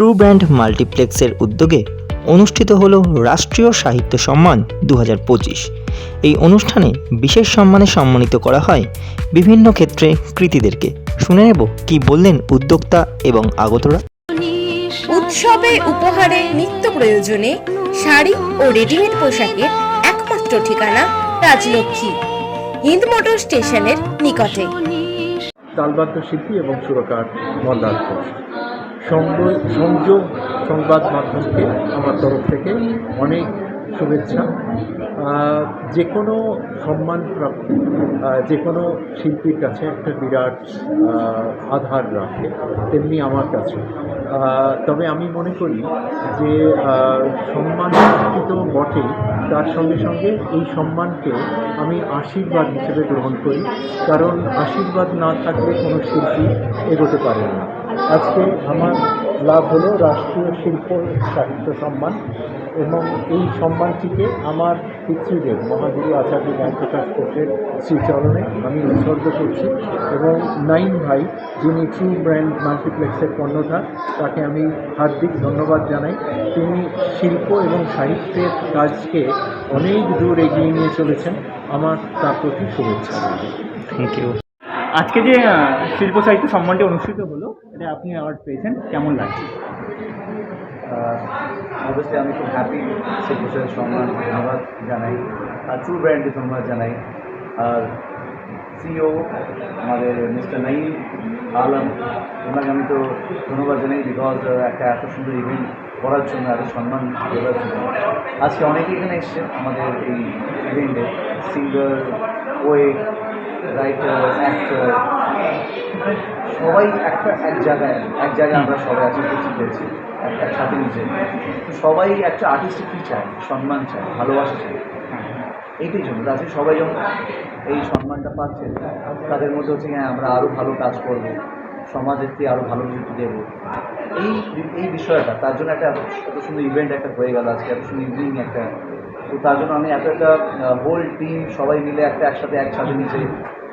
True brand মাল্টিপ্লেক্সের উদ্যোগে অনুষ্ঠিত হল রাষ্ট্রীয় সাহিত্য সম্মান দুহাজার পঁচিশ। এই অনুষ্ঠানে বিশেষ সম্মানে সম্মানিত করা হয় বিভিন্ন ক্ষেত্রে কৃতিদেরকে। শুনে নেব কি বললেন উদ্যোক্তা এবং আগতরা। উৎসবে উপহারে নিত্য প্রয়োজনে শাড়ি ও রেডিমেড পোশাকের একমাত্র ঠিকানা রাজলক্ষ্মী হিন্দ মোটর স্টেশনের নিকটে। তালবাদ্য শিল্পী এবং সুরকার ঘোষ সংগ- সংযোগ সংবাদ মাধ্যমকে আমার তরফ থেকে অনেক শুভেচ্ছা। যে কোনো সম্মান প্রাপ্তি যে কোনো শিল্পীর কাছে একটা বিরাট আধার রাখে, তেমনি আমার কাছে। তবে আমি মনে করি যে সম্মান তো বটেই, তার সঙ্গে সঙ্গে এই সম্মানকে আমি আশীর্বাদ হিসেবে গ্রহণ করি, কারণ আশীর্বাদ না থাকলে কোনো শিল্পী এগোতে পারে না। আজকে আমার লাভ হলো রাষ্ট্রীয় শিল্প সাহিত্য সম্মান এবং এই সম্মানটিকে আমার পিতৃদেব মহাগুরু আচার্য জ্ঞানপ্রকাশ ঘোষের শ্রীচরণে আমি উৎসর্গ করছি এবং নাইন ভাই, যিনি ট্রু ব্র্যান্ড মাল্টিপ্লেক্সের কর্ণধার, তাকে আমি হার্দিক ধন্যবাদ জানাই। তিনি শিল্প এবং সাহিত্যের কাজকে অনেক দূর এগিয়ে নিয়ে চলেছেন। আমার তার প্রতি শুভেচ্ছা। থ্যাংক ইউ আজকে যে শিল্প সাহিত্য সম্মানটি অনুষ্ঠিত হলো, এটা আপনি অ্যাওয়ার্ড পেয়েছেন, কেমন লাগছে? অবশ্যই আমি খুব হ্যাপি সেই বিষয়ে সম্মান ধন্যবাদ জানাই, আর ট্রু ব্র্যান্ডে ধন্যবাদ জানাই। আর সিও আমাদের মিস্টার নাইম আলম, ওনাকে আমি তো ধন্যবাদ জানাই বিকজ একটা এত সুন্দর ইভেন্ট করার জন্য, এত সম্মান দেওয়ার জন্য। আজকে অনেকে এখানে এসছে, আমাদের এই ইভেন্টে সিঙ্গার পোয়েট রাইটার অ্যাক্টর সবাই একটা এক জায়গায় এক জায়গায় আমরা সবাই আছি, উপস্থিত হয়েছি, এক- একসাথে তো সবাই একটা আর্টিস্টে কী চায়, সম্মান চায়, ভালোবাসা চায়। এইটাই জন্য। আজকে সবাই যখন এই সম্মানটা পাচ্ছে, তাদের মধ্যে হচ্ছে হ্যাঁ আমরা আরও ভালো কাজ করব সমাজেরকে আরও ভালো কিছু দেব। এই এই বিষয়টা, তার জন্য একটা এত সুন্দর ইভেন্ট একটা হয়ে গেল আজকে, এত সুন্দর ইভিনিং একটা। তো তার জন্য আমি এত একটা হোল টিম সবাই মিলে একটা একসাথে একসাথে নিচে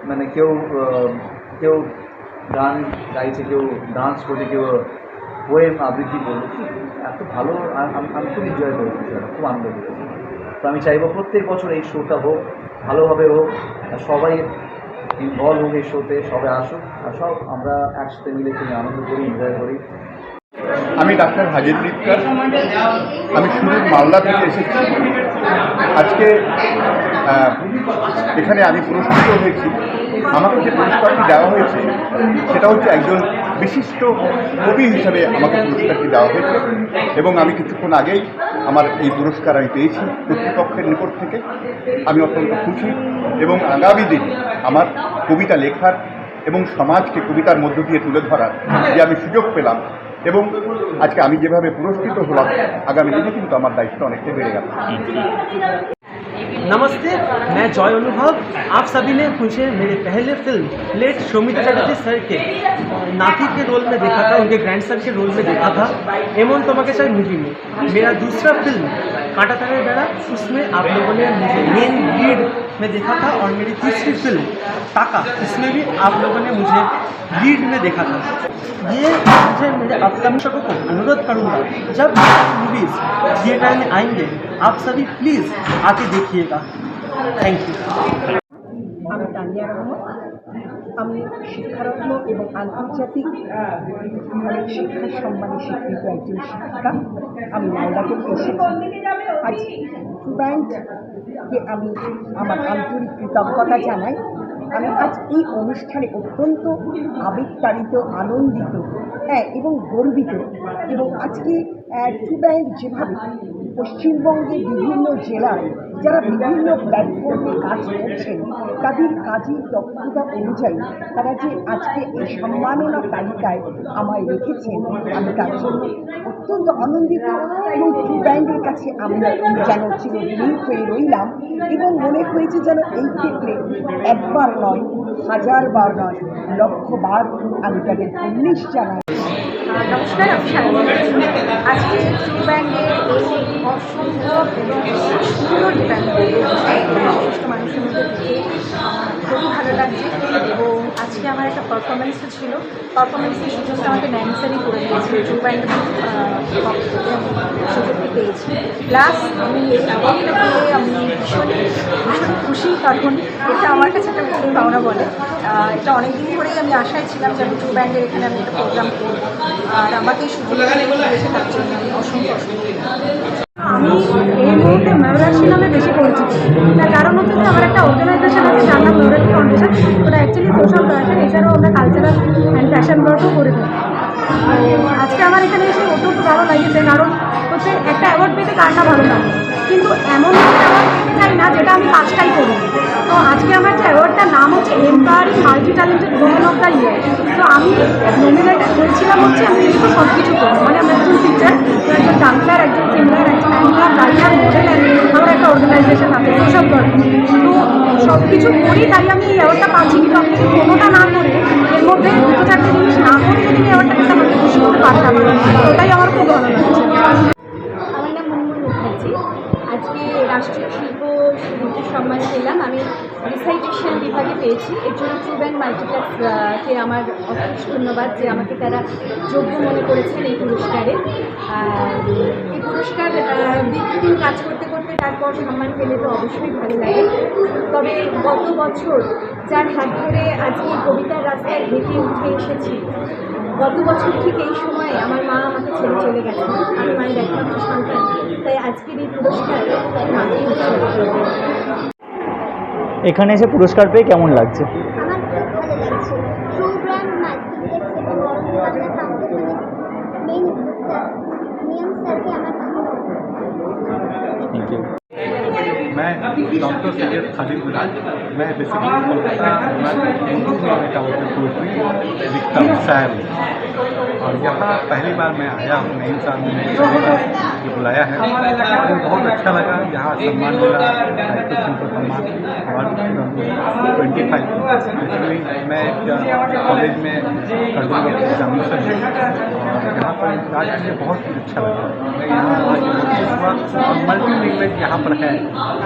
মানে কেউ কেউ গান গাইছে, কেউ ডান্স করছে, কেউ পোয়েম আবৃত্তি করল এত ভালো আমি খুব এনজয় করেছি খুব আনন্দ করেছি তো আমি চাইব প্রত্যেক বছর এই শোটা হোক, ভালোভাবে হোক সবাই ইনভলভ হোক এই শোতে সবাই আসুক, আর সব আমরা একসাথে মিলে খুবই আনন্দ করি এনজয় করি। আমি ডাক্তার হাজির মিত্কার আমি সুদূর মালদা থেকে এসেছি। আজকে এখানে আমি পুরস্কৃত হয়েছি। আমাকে যে পুরস্কারটি দেওয়া হয়েছে, সেটা হচ্ছে একজন বিশিষ্ট কবি হিসাবে আমাকে পুরস্কারটি দেওয়া হয়েছে এবং আমি কিছুক্ষণ আগেই আমার এই পুরস্কার আমি পেয়েছি কর্তৃপক্ষের নিকট থেকে। আমি অত্যন্ত খুশি এবং আগামী দিনে আমার কবিতা লেখার এবং সমাজকে কবিতার মধ্য দিয়ে তুলে ধরার যে আমি সুযোগ পেলাম এবং আজকে আমি যেভাবে পুরস্কৃত হলাম, আগামী দিনে কিন্তু আমার দায়িত্ব অনেকটাই বেড়ে গেল। नमस्ते मैं जॉय अनुभव आप सभी ने मुझे मेरे पहले film late Shomit Chatterjee sir के नाती के रोल में देखा था उनके ग्रैंडसन के रोल में देखा था एमन तमाके चाय मूवी में मेरा दूसरा फिल्म कांटा तारे बेड़ा, उसमें आप लोगों ने मुझे मेन लीड में देखा था और मेरी तीसरी फ़िल्म टाका इसमें भी आप लोगों ने मुझे लीड में देखा था। ये मुझे मेरे अपकमिंग शो को अनुरोध करूँगा, जब मूवीज़ थिएटर में आएँगे, आप सभी प्लीज़ आके देखिएगा। थैंक यू আমি শিক্ষারত্ন এবং আন্তর্জাতিক মানে শিক্ষা সম্মানে স্বীকৃত একজন শিক্ষিকা। আমি মালদাকে এসেছি। আমি আমার আন্তরিক কৃতজ্ঞতা জানাই। আমি আজ এই অনুষ্ঠানে অত্যন্ত আবেগতাড়িত, আনন্দিত হ্যাঁ এবং গর্বিত এবং আজকে ট্রু ব্যাংক যেভাবে পশ্চিমবঙ্গের বিভিন্ন জেলায় যারা বিভিন্ন প্ল্যাটফর্মে কাজ করছেন, তাদের কাজের দক্ষতা অনুযায়ী তারা যে আজকে এই সম্মাননা তালিকায় আমায় রেখেছেন, আমি তার জন্য অত্যন্ত আনন্দিত এবং ব্যান্ডের কাছে আমি যেন চিরদিনই হয়ে রইলাম এবং মনে হয়েছে যেন এই ক্ষেত্রে একবার নয়, হাজারবার নয় লক্ষবার আমি তাদের উল্লেশ জানাই। নমস্কার আমি শারমিন আজকে ট্রু ব্যান্ডের এই অসম্ভব এবং সুন্দর বিশিষ্ট মানুষের মধ্যে খুবই ভালো লাগছে। এবং আজকে আমার একটা পারফরমেন্সও ছিল। পারফরমেন্সের সুযোগটা আমাকে ন্যানি স্যারই করে দিয়েছে। ট্রু ব্যান্ড সুযোগটি পেয়েছি। প্লাস আমি এই অ্যাওয়ার্ডটা পেয়ে আমি ভীষণ ভীষণ খুশি কারণ এটা আমার কাছে একটা খুবই পাওনা বলে। এটা অনেক দিন ধরেই আমি আশায় ছিলাম যে আমি ট্রু ব্যান্ডের এখানে আমি একটা প্রোগ্রাম করব। আর আমাকে এই সুযোগটা দিয়েছে, তার জন্য আমি অসংখ্য আমি এই মুহূর্তে মেয়রাশি নামে বেশি পরিচিত। তার কারণ হচ্ছে যে আমার একটা অর্গানাইজেশন আছে, যার নাম মেয়রাশি ফাউন্ডেশন ওটা অ্যাকচুয়ালি সোশ্যাল প্রয়াসন এছাড়াও আমরা কালচারাল অ্যান্ড ফ্যাশন ওয়ার্কও করে থাকি। আজকে আমার এখানে এসে অত্যন্ত ভালো লাগছে, কারণ হচ্ছে একটা অ্যাওয়ার্ড পেতে কার না ভালো লাগে। কিন্তু এমন একটা অ্যাওয়ার্ড পেতে চাই না, যেটা আমি কাজটাই করি তো আজকে আমার যে অ্যাওয়ার্ডটার নাম হচ্ছে empowering multi talented women of the year তো আমি নমিনেটেড হয়েছিলাম হচ্ছে, আমি যেহেতু সব কিছু করি মানে আমি একজন টিচার একজন ডান্সার একজন সিঙ্গার একজন অ্যাঙ্কার রাইটার মডেল আমার একটা অর্গানাইজেশন আছে সেসব তো সব কিছু করি, তাই আমি এই অ্যাওয়ার্ডটা পাচ্ছি কিন্তু আমি যদি কোনোটা না করে এর মধ্যে দুটো চারটে জিনিস না করে যদি আমি অ্যাওয়ার্ডটা পেতে আমাকে খুশি করতে পারতাম। ওটাই আমার খুব ভালো লাগছে আজকে রাষ্ট্রীয় শিল্প শিল্পীর সম্মান পেলাম। আমি রিসাইটেশন বিভাগে পেয়েছি। এর জন্য ট্রু ব্যান্ড মাল্টিপ্লেক্স কে আমার অশেষ ধন্যবাদ যে আমাকে তারা যোগ্য মনে করেছেন এই পুরস্কারে। এই পুরস্কার দীর্ঘদিন কাজ করতে করতে তারপর সম্মান পেলে তো অবশ্যই ভালো লাগে। তবে গত বছর যার হাত ধরে আজকে কবিতার রাস্তায় হেঁটে উঠে এসেছি গত বছর ঠিক এই সময়ে আমার মা আমাকে ছেড়ে চলে গেছেন। আমি মায়ের একমাত্র সন্তান। তাই আজকের এই পুরস্কার মাকে এখানে এসে পুরস্কার পেয়ে কেমন লাগছে? আমার খুব ভালো লাগছে। ট্রু मैं डॉक्टर सैयद खालिद मिराज मैं बेसिकली कोलकाता पोइट्री लिखता हूँ शायर हूँ और यहाँ पहली बार मैं आया हूँ, नई साल में मुझे बुलाया है। मुझे बहुत अच्छा लगा, यहाँ सम्मान मिला सम्मान अवार्ड ट्वेंटी फाइव एक्चुअली मैं कॉलेज में एग्जामिनेशन और यहाँ पर आज बहुत अच्छा लगा। मैं यहाँ और मल्टी लैंग्वेज यहाँ पर है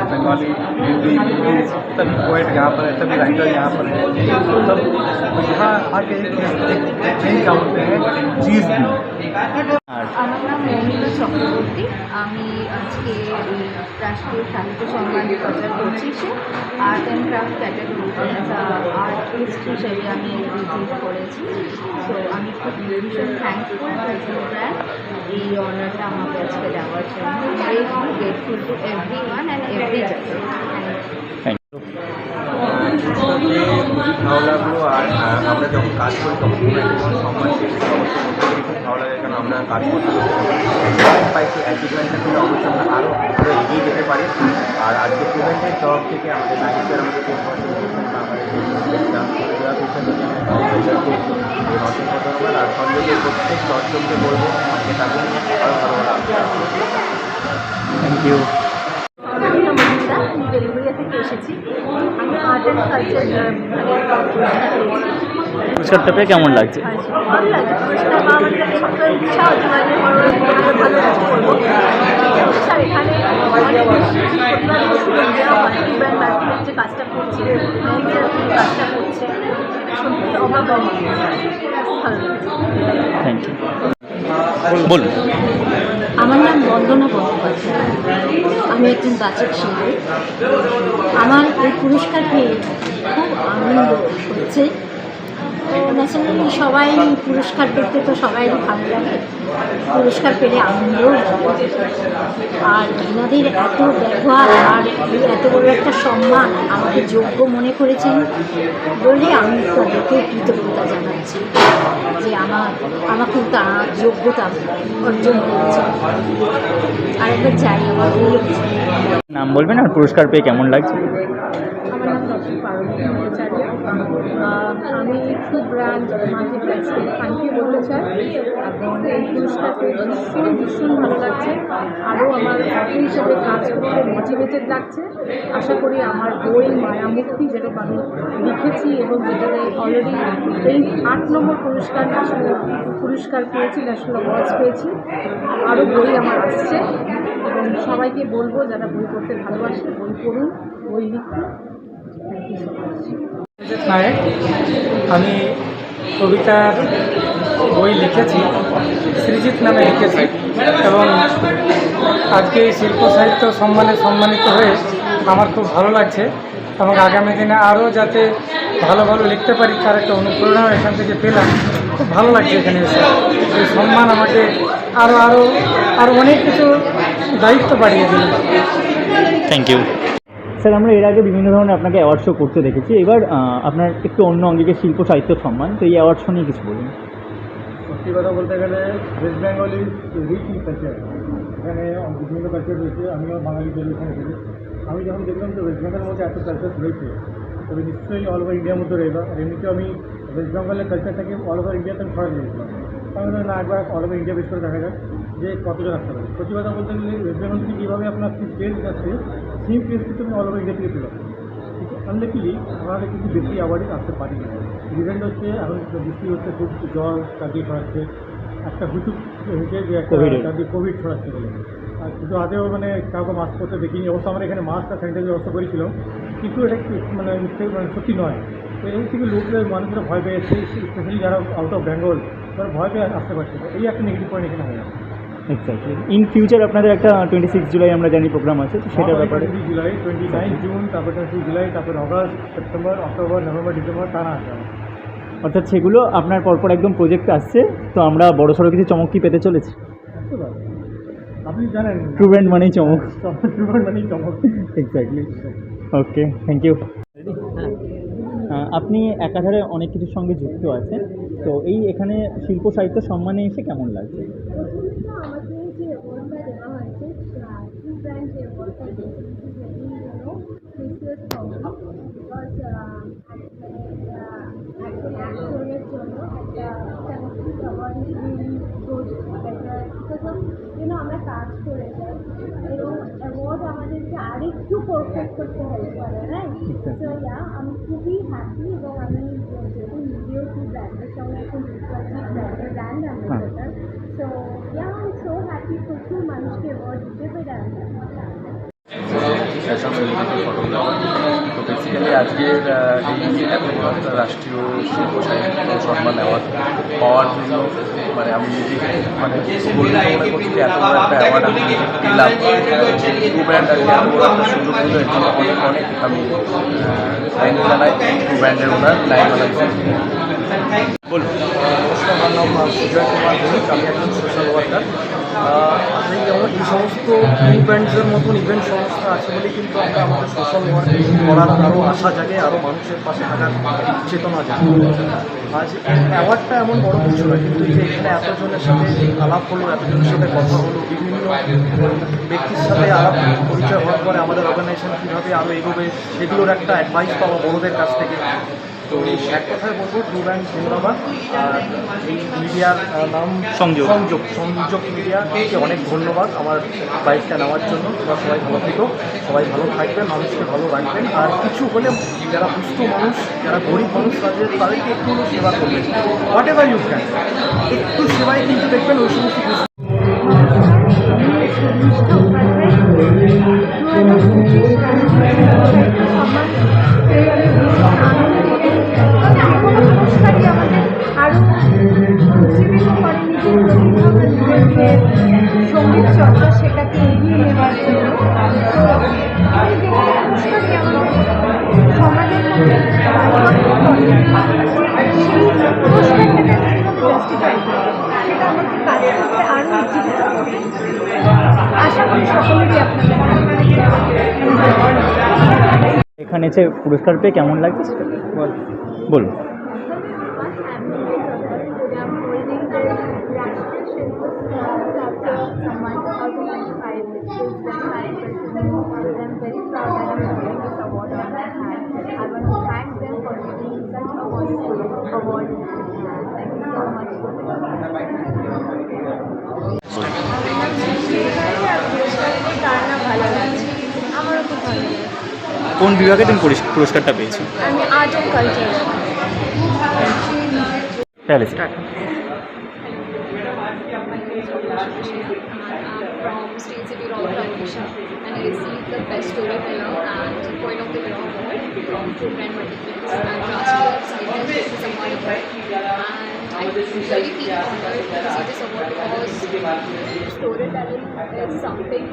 बंगाली हिंदी उर्दू सभी पोएट यहाँ पर है सभी राइटर यहाँ पर है तो सब तो यहाँ आके एक एक नई क्या बोलते हैं चीज़ भी আমার নাম মৌমিতা চক্রবর্তী আমি আজকে রাষ্ট্রীয় সাহিত্য সম্মানে প্রচার করছি সে। Art and craft category artist হিসেবে আমি রিসিভ করেছি। সো আমি খুব ভীষণ থ্যাঙ্কফুল ব্র্যান্ড এই অনারটা আমাকে আজকে দেওয়ার জন্য। Very grateful to every one and every thank you ভালো লাগল আর আমরা যখন কাজ করি তখন সম্মান আমরা কাজ করতে পাই তো অ্যাচিভমেন্টটা কিন্তু অবশ্যই আমরা আরও আরও এগিয়ে যেতে পারি। আর আজকে স্টুডেন্টের তরফ থেকে আমাদের স্যার আমাদের ধন্যবাদ আর সঙ্গে প্রত্যেক দর্শককে বলব আমাকে থাকুন আরও ভালো ভালো থ্যাংক ইউ আমি থেকে এসেছি। আমি আর্ট অ্যান্ড কালচার পুরস্কারটা পেয়ে কেমন লাগছে? বলুন। আমার নাম বন্দনা বন্দ্যোপাধ্যায়। আমি একজন বাচক শিল্পী। আমার এই পুরস্কার পেয়ে খুব আনন্দ হচ্ছে। তো ন্যাচারালি সবাই পুরস্কার পেতে তো সবাইরই ভালো লাগে। পুরস্কার পেলে আনন্দও আর এনাদের এত ব্যবহার আর এত বড় একটা সম্মান আমাকে যোগ্য মনে করেছেন বলে আমি তাদেরকে কৃতজ্ঞতা জানাচ্ছি যে আমার, আমাকে তারা যোগ্যতা অর্জন করেছে আর একবার চাই, আমার নাম বলবেন আর পুরস্কার পেয়ে কেমন লাগছে? পারমিতা ভট্টাচার্য আমি খুব ব্র্যান্ড মাল্টিপ্লেক্সকে থ্যাংক ইউ বলতে চাই। এবং এই পুরস্কার পেয়ে ভীষণ ভীষণ ভালো লাগছে। আরও আমার অটো হিসাবে কাজ করতে মোটিভেটেড লাগছে। আশা করি আমার বই মায়ামুক্তি যেটা আমি লিখেছি এবং যেটাতে অলরেডি এই আট নম্বর পুরস্কার ন্যাশনাল পুরস্কার পেয়েছি ন্যাশনাল অ্যাওয়ার্ডস পেয়েছি। আরও বই আমার আসছে। এবং সবাইকে বলব যারা বই পড়তে ভালোবাসে, বই পড়ুন, বই লিখুন। নায়ক, আমি কবিতার বই লিখেছি, সৃজিত নামে লিখেছি, এবং আজকে এই শিল্প সাহিত্য সম্মানে সম্মানিত হয়ে আমার খুব ভালো লাগছে এবং আগামী দিনে আরও যাতে ভালো ভালো লিখতে পারি তার একটা অনুপ্রেরণা এখান থেকে পেলাম। খুব ভালো লাগছে এখানে এসে। এই সম্মান আমাকে আরও আরও আরও অনেক কিছু দায়িত্ব বাড়িয়ে দিল। থ্যাংক ইউ স্যার আমরা এর আগে বিভিন্ন ধরনের আপনাকে অ্যাওয়ার্ড শো করতে দেখেছি। এবার আপনার একটু অন্য অঙ্গিকে শিল্প সাহিত্য সম্মান তো এই অ্যাওয়ার্ড শো নিয়ে কিছু বলুন। সত্যি কথা বলতে গেলে ওয়েস্ট বেঙ্গল রিচ কালচার এখানে বিভিন্ন কালচার রয়েছে আমিও বাঙালি আমি যখন দেখলাম যে ওয়েস্ট বেঙ্গলের মধ্যে এত কালচার রয়েছে তবে নিশ্চয়ই অল ওভার ইন্ডিয়ার মধ্যে রয়েছে আর এমনিতেও আমি ওয়েস্ট বেঙ্গলের কালচারটাকে অল ওভার ইন্ডিয়াতে আমি ছড়াতে দিয়েছিলাম। বললাম, না একবার অল ওভার ইন্ডিয়া বেশ করে দেখা যাক যে কতজন আসতে সত্যি কথা বলতে গেলে থেকে কীভাবে আপনার প্লেস যাচ্ছে সিম প্লেস কিন্তু আমি অল ওভার ইন্ডিয়া থেকে পেলাম আনলাকিলি আমাদের কিন্তু বেশি অ্যাওয়ার্ডে আসতে পারিনি। রিজেন্ট হচ্ছে এখন বৃষ্টি হচ্ছে খুব জল চারদিকে ছড়াচ্ছে। একটা হুচুক হয়েছে যে একটা কোভিড ছড়াচ্ছে বলে। আর কিন্তু আদেও মানে কাউকে মাস্ক করতে দেখিনি অবশ্য আমরা এখানে মাস্ক আর স্যানিটাইজার ব্যবস্থা করেছিলাম। কিন্তু এটা মানে মানে সত্যি নয়। তো এই থেকে লোকদের মানুষরা ভয় পেয়েছে স্পেশালি যারা আউট অফ বেঙ্গল তারা ভয় পেয়ে আসতে পারছে। এই একটা নেগেটিভ পয়েন্ট এখানে হয়ে গেছে এক্স্যাক্টলি ইন ফিউচার আপনাদের একটা টোয়েন্টি সিক্স জুলাই আমরা জানি প্রোগ্রাম আছে তো সেটার ব্যাপারে। জুলাই টোয়েন্টি নাইন জুন তারপর টোয়েন্টি জুলাই তারপর August September October November December টানা আছে অর্থাৎ সেগুলো আপনার পরপর একদম প্রজেক্ট আসছে তো আমরা বড় সড়ো কিছু চমক কি পেতে চলেছি? আপনি জানেন। ট্রু ব্র্যান্ড মানেই চমক। ট্রুবার মানেই চমক। এক্স্যাক্টলি ওকে থ্যাংক ইউ আপনি একাধারে অনেক কিছুর সঙ্গে যুক্ত আছেন তো এই এখানে শিল্প সাহিত্য সম্মানে এসে কেমন লাগছে প্রথমত আমাকে যে অ্যাওয়ার্ডটা দেওয়া হয়েছে ট্রু ব্র্যান্ড যে অ্যাওয়ার্ডটা দিয়েছে প্রিসিয়াস ফর মি বিকজ একজন অ্যাক্টরের জন্য একটা সাংস্কৃতিক award is really good better because of you know আমরা কাজ করে যাই। এবং অ্যাওয়ার্ড আমাদেরকে আরেকটু পারফেক্ট করতে হেল্প করে রাইট সো ইয়া আমি খুবই হ্যাপি এবং আমি যেহেতু নিজেও খুব ব্র্যান্ডের সঙ্গে এখন যুক্ত আছি ব্র্যান্ডের brand ambassador so yeah I am so happy প্রচুর মানুষকে অ্যাওয়ার্ড দিতে পেরে আমি। ফ্যাশন তো বেসিক্যালি আজকের এই এত রাষ্ট্রীয় শিল্প সাহিত্য সম্মান অ্যাওয়ার্ড পাওয়ার জন্য মানে আমি নিজেকে মানে যে এত একটা অ্যাওয়ার্ড আমি পেলাম টু ব্র্যান্ড আর কি এত জন্য অনেক অনেক আমি থ্যাংক জানাই। টু ব্র্যান্ডের ওনার লাইন আমার নাম সুজয় কুমার ভৌমিক আমি সোশ্যাল ওয়ার্কার এই সমস্ত ইভেন্টসের মতন ইভেন্ট সংস্থা আছে বলে কিন্তু সোশ্যাল ওয়ার্ক করার আরও আশা জাগে আরও মানুষের পাশে থাকার চেতনা জাগে। আজ এমন বড় কিছু এখানে এতজনের সাথে আলাপ হলো, এতজনের সাথে কথা হলো, বিভিন্ন ব্যক্তির সাথে আলাপ পরিচয় হওয়ার পরে আমাদের অর্গানাইজেশন কীভাবে আরও এগোবে, সেগুলোর একটা অ্যাডভাইস পাওয়া বড়দের কাছ থেকে। তো এক কথায় বলব জিন্দাবাদ আর এই মিডিয়ার নাম সংযোগ। সংযোগ। সংযোগ মিডিয়াকে অনেক ধন্যবাদ আমার বাইকটা নেওয়ার জন্য। তোমরা সবাই ভালো থেকো সবাই ভালো থাকবেন মানুষকে ভালো রাখবেন। আর কিছু হলে যারা সুস্থ মানুষ যারা গরিব মানুষ তাদের তাদেরকে একটু হলেও সেবা করবেন। হোয়াট এভার ইউ ক্যান একটু সেবাই কিন্তু দেখবেন ওই সমস্ত কিছু। সংগীত আমাকে আরও উজ্জীবিত করে আশা করি সকলেরই আপনাদের এখানে এসে পুরস্কার পেয়ে কেমন লাগছে বল। বলুন। কোন বিভাগে তুমি পুরস্কারটা পেয়েছ আমি art and culture from State City Foundation and I received the Best Storyteller and of the Year Award from True Multiplex and Rashtriya Sahitya Samman Award. And I really feel honored to receive this award because storytelling is something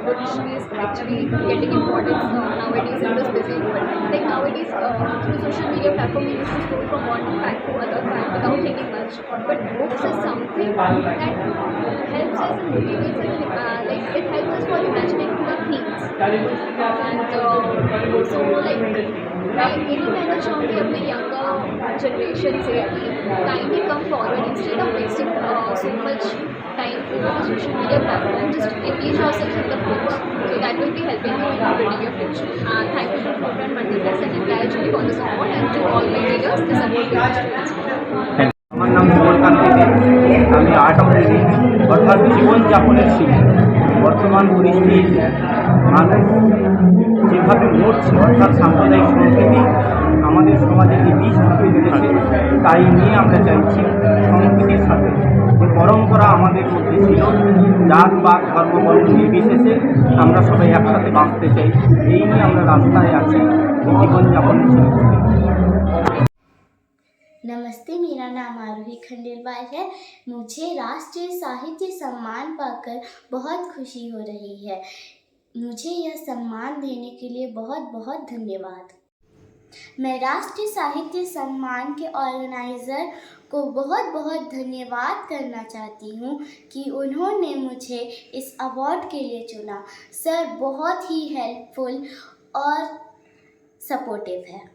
which is actually getting importance uh, nowadays in this busy world. Like nowadays, uh, through social media platform, we used to scroll from one fact to other fact without thinking much. But books is something that helps us and motivates us. Uh, like it helps us for imagining the things. And uh, so like यही कहना चाहूँगी अपने younger generation से kindly come forward instead of wasting so much time to the social media platform. Just engage yourself with the books. So that will be helping you in building your future. And thank you to Program Multiplex and entire jury for the support and to all my leaders, this award goes to আমার নাম সুমনকান্তি দে আমি art of living অর্থাৎ জীবনযাপনের শিল্পী বর্তমান পরিস্থিতিতে মানুষ যেভাবে মরছে অর্থাৎ সাম্প্রদায়িক সংস্কৃতি আমাদের সমাজে যে বিষ ঢুকে চলেছে তাই নিয়ে আমরা চাইছি সংস্কৃতির সাথে যে পরম্পরা আমাদের মধ্যে ছিল জাত বা ধর্ম বর্ণ নির্বিশেষে আমরা সবাই একসাথে বাঁচতে চাই এই নিয়ে আমরা রাস্তায় আছি এই জীবনযাপনের শিল্পী नमस्ते मेरा नाम आरोही खंडेलवाल है मुझे राष्ट्रीय साहित्य सम्मान पाकर बहुत खुशी हो रही है मुझे यह सम्मान देने के लिए बहुत बहुत धन्यवाद। मैं राष्ट्रीय साहित्य सम्मान के ऑर्गेनाइज़र को बहुत बहुत धन्यवाद करना चाहती हूँ कि उन्होंने मुझे इस अवार्ड के लिए चुना। सर, बहुत ही हेल्पफुल और सपोर्टिव है।